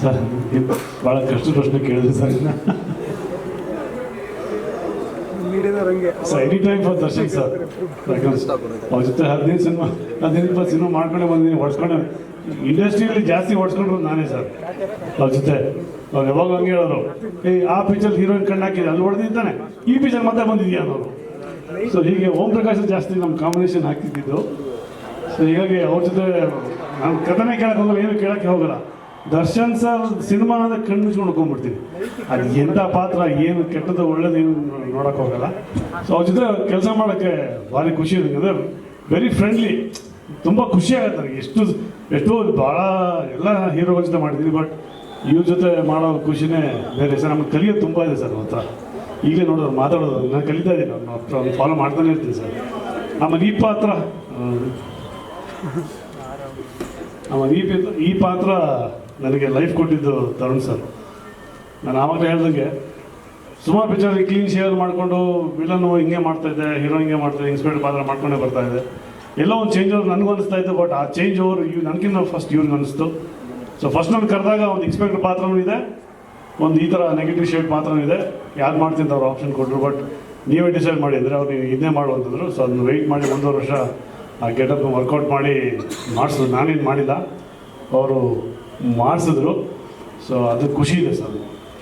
Sir ಭಾಳ ಕಷ್ಟ ಪ್ರಶ್ನೆ ಕೇಳಿದ್ರಿ sir. Sir any time for Darshan sir. ಅವ್ರ ಜೊತೆ ಹದಿನೈದು ಸಿನಿಮಾ ಹದಿನೈದು ಇಪ್ಪತ್ತು ಸಿನಿಮಾ ಮಾಡ್ಕೊಂಡೆ ಬಂದಿನಿ ಹೊಡ್ಸ್ಕೊಂಡೆ. ಇಂಡಸ್ಟ್ರಿಯಲ್ಲಿ ಜಾಸ್ತಿ ಹೊಡ್ಸ್ಕೊಂಡ್ರು ನಾನೇ ಸರ್ ಅವ್ರ ಜೊತೆ. ಅವ್ರು ಯಾವಾಗ ಹಂಗೆ ಹೇಳೋರು. ಏ ಆ ಪಿಕ್ಚರ್ ಹೀರೋಯಿನ್ ಕಣ್ಣು ಹಾಕಿದೆ ಅಲ್ಲಿ ಹೊಡೆದಿದ್ದಾನೆ. ಈ ಪಿಕ್ಚರ್ ಮತ್ತೆ ಬಂದಿದ್ಯಾ ಅನ್ನೋರು. ಸೊ ಹೀಗೆ ಓಂ ಪ್ರಕಾಶ್ ಜಾಸ್ತಿ ನಮ್ಮ ಕಾಂಬಿನೇಷನ್ ಹಾಕ್ತಿದ್ದು ಸೊ ಹೀಗಾಗಿ ಅವ್ರ ಜೊತೆ ನಾನು ಕಥನೆ ಕೇಳಕ್ಕೆ ಹೋಗಲ್ಲ, ಏನು ಕೇಳಕ್ಕೆ ಹೋಗಲ್ಲ. ದರ್ಶನ್ ಸರ್ ಸಿನಿಮಾ ಅಂದ್ರೆ ಕಣ್ಣು ಹೋಗ್ಬಿಡ್ತೀನಿ ಅದು ಎಂಥ ಪಾತ್ರ, ಏನು ಕೆಟ್ಟದ್ದು, ಒಳ್ಳೇದು, ಏನು ನೋಡಕ್ ಹೋಗಲ್ಲ. ಸೊ ಅವ್ರ ಜೊತೆ ಕೆಲಸ ಮಾಡೋಕ್ಕೆ ಭಾರಿ ಖುಷಿ ಇದೆ ವೆರಿ ಫ್ರೆಂಡ್ಲಿ ತುಂಬ ಖುಷಿ ಆಗುತ್ತೆ ನನಗೆ ಎಷ್ಟು, ಎಷ್ಟೋ ಭಾಳ ಎಲ್ಲ ಹೀರೋಗಳ ಜೊತೆ ಮಾಡಿದ್ದೀನಿ ಬಟ್ ಇವ್ರ ಜೊತೆ ಮಾಡೋ ಖುಷಿನೇ ಬೇರೆ. ಸರ್, ನಮ್ಗೆ ಕಲಿಯೋದು ತುಂಬ ಇದೆ ಸರ್ ಹತ್ರ ಈಗಲೇ ನೋಡೋರು ಮಾತಾಡೋದು, ನಾನು ಕಲಿತಾ ಇದ್ದೀನಿ ಅವ್ರನ್ನ ಫಾಲೋ ಮಾಡ್ತಾನೆ ಇರ್ತೀನಿ ಸರ್. ಆಮೇಲೆ ಈ ಪಾತ್ರ ನಮ್ಮ ಈ ಈ ಪಾತ್ರ ನನಗೆ ಲೈಫ್ ಕೊಟ್ಟಿದ್ದು ತರುಣ್ ಸರ್. ನಾನು ಆವಾಗಲೇ ಹೇಳ್ದಂಗೆ ಸುಮಾರು ಪಿಕ್ಚರ್ ಕ್ಲೀನ್ ಶೇರ್ ಮಾಡಿಕೊಂಡು ವಿಲನ್ ಹಿಂಗೆ ಮಾಡ್ತಾಯಿದ್ದೆ ಹೀರೋ ಹಿಂಗೆ ಮಾಡ್ತಾ ಇದ್ದೆ ಇನ್ಸ್ಪೆಕ್ಟರ್ ಪಾತ್ರ ಮಾಡ್ಕೊಂಡೇ ಬರ್ತಾಯಿದೆ ಎಲ್ಲೋ ಒಂದು ಚೇಂಜ್ ಓವರ್ ನನಗೂ ಅನಿಸ್ತಾ ಇತ್ತು ಬಟ್ ಆ ಚೇಂಜ್ ಓವರ್ ಇವ್ ನನಗಿಂತ ಫಸ್ಟ್ ಇವ್ರಿಗೆ ಅನಿಸ್ತು. ಸೊ ಫಸ್ಟ್ ನಾನು ಕರೆದಾಗ ಒಂದು ಇನ್ಸ್ಪೆಕ್ಟರ್ ಪಾತ್ರನೂ ಇದೆ. ಒಂದು ಈ ಥರ ನೆಗೆಟಿವ್ ಶೇಡ್ ಮಾತ್ರ ಇದೆ. ಯಾರು ಮಾಡ್ತೀನಿ ಅಂತ ಅವ್ರು ಆಪ್ಷನ್ ಕೊಟ್ಟರು ಬಟ್ ನೀವೇ ಡಿಸೈಡ್ ಮಾಡಿ, ಅಂದರೆ ಅವ್ರು ಇದನ್ನೇ ಮಾಡು ಅಂತಂದ್ರು. ಸೊ ಅದನ್ನ ವೆಯ್ಟ್ ಮಾಡಿ ಒಂದೂವರೆ ವರ್ಷ ಆ ಗೆಟಪ್ ವರ್ಕೌಟ್ ಮಾಡಿ ಮಾಡಿಸಿದ್ರು. ನಾನೇನು ಮಾಡಿಲ್ಲ. ಅವರು ಮಾಡಿಸಿದ್ರು. ಸೊ ಅದು ಖುಷಿ ಇದೆ ಸರ್.